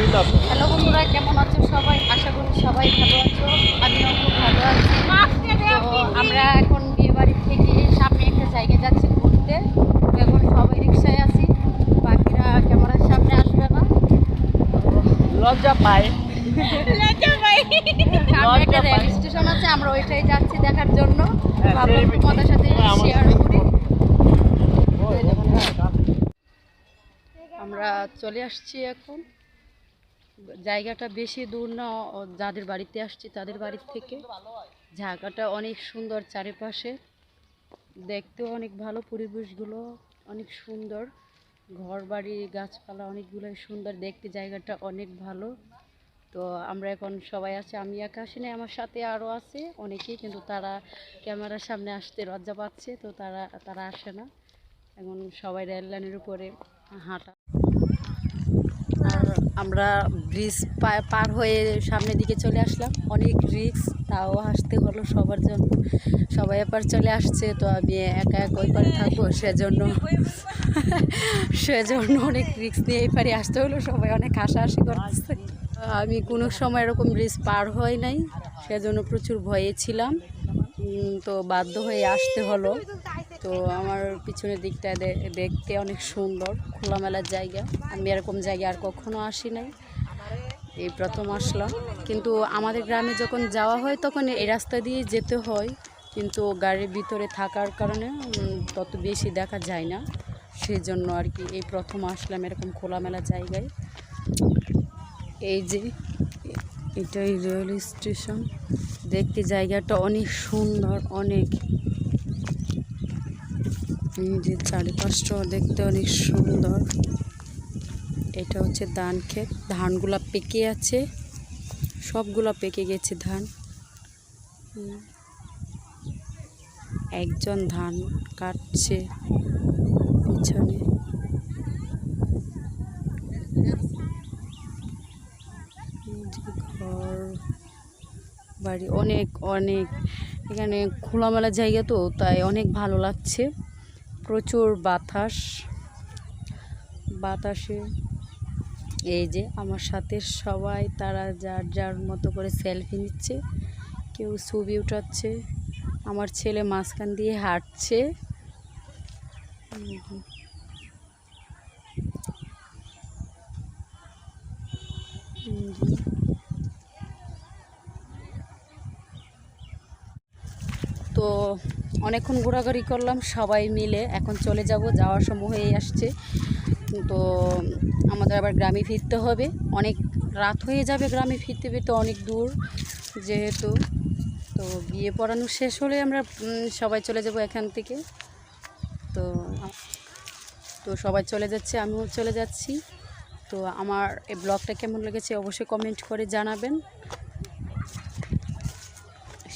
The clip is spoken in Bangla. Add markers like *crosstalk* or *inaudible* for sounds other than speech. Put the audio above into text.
হ্যালো বন্ধুরা কেমন আছো সবাই? আশা করি সবাই ভালো আছো। আমিও খুব ভালো আছি। তো আমরা এখন বিয়ে বাড়ি থেকে সামনে একটা জায়গায় যাচ্ছি ঘুরতে। এখন সবাই রিক্সায় আছি। বাকিরা ক্যামেরার সামনে আসবে না। লজ্জা পায়। সামনে একটা রেল স্টেশন আছে আমরা ওইটাই যাচ্ছি দেখার জন্য। হ্যাঁ, তোমাদের সাথে হ্যাঁ, শেয়ার করি। আমরা চলে আসছি এখন। জায়গাটা বেশি দূর না যাদের বাড়িতে আসছি তাদের বাড়ির থেকে। জায়গাটা অনেক সুন্দর চারিপাশে। দেখতেও অনেক ভালো পরিবেশগুলো অনেক সুন্দর। ঘর বাড়ি গাছপালা অনেকগুলোই সুন্দর। দেখতে জায়গাটা অনেক ভালো। তো আমরা এখন সবাই আছি আমি একা আসি নাই, আমার সাথে আরও আছে অনেকেই কিন্তু তারা ক্যামেরার সামনে আসতে লজ্জা পাচ্ছে তো তারা তারা আসে না। এখন সবাই রেল লাইনের উপরে হাঁটা। আমরা ব্রিজ পার হয়ে সামনের দিকে চলে আসলাম। অনেক রিক্স তাও আসতে হলো সবার জন্য। সবাই এবার চলে আসছে, তো আমি একা এক ওই পারে থাকব, সেজন্য *laughs* সেজন্য অনেক রিক্স নিয়ে এই পারে আসতে হলো। সবাই অনেক হাসাহাসি করতেছে। আমি কোনো সময় এরকম ব্রিজ পার হয় নাই, সেজন্য প্রচুর ভয়ে ছিলাম। তো বাধ্য হয়ে আসতে হলো। তো আমার পিছনের দিকটা দেখতে অনেক সুন্দর, খোলামেলার জায়গা। আমি এরকম জায়গায় আর কখনো আসি নাই। এই প্রথম আসলাম। কিন্তু আমাদের গ্রামে যখন যাওয়া হয়, তখন এই রাস্তা দিয়ে যেতে হয়। কিন্তু গাড়ির ভিতরে থাকার কারণে তত বেশি দেখা যায় না। সেই জন্য আর কি এই প্রথম আসলাম এরকম খোলামেলা জায়গায়। এই যে, এটাই রেল স্টেশন। দেখতে জায়গাটা অনেক সুন্দর, অনেক যে চারিপাশটা দেখতে অনেক সুন্দর। এটা হচ্ছে ধান ক্ষেত। ধানগুলা পেকে আছে। সবগুলা পেকে গেছে ধান। একজন ধান কাটছে পিছনে। ঘর, বাড়ি অনেক অনেক। এখানে খোলামেলা জায়গা তো, তাই অনেক ভালো লাগছে। প্রচুর বাতাস, বাতাসে এই যে আমার সাথে সবাই, তারা যার যার মতো করে সেলফি নিচ্ছে, কেউ ছবি উঠাচ্ছে, আমার ছেলে মাঝখান দিয়ে হাঁটছে। তো অনেকক্ষণ ঘোরাঘুরি করলাম, সবাই মিলে এখন চলে যাব, যাওয়ার সময় হয়ে আসছে। তো আমাদের আবার গ্রামে ফিরতে হবে। অনেক রাত হয়ে যাবে গ্রামে ফিরতে ফিরতে, অনেক দূর যেহেতু। তো বিয়ে পড়ানো শেষ হলে আমরা সবাই চলে যাব এখান থেকে। তো তো সবাই চলে যাচ্ছে, আমিও চলে যাচ্ছি। তো আমার এই ব্লগটা কেমন লেগেছে অবশ্যই কমেন্ট করে জানাবেন।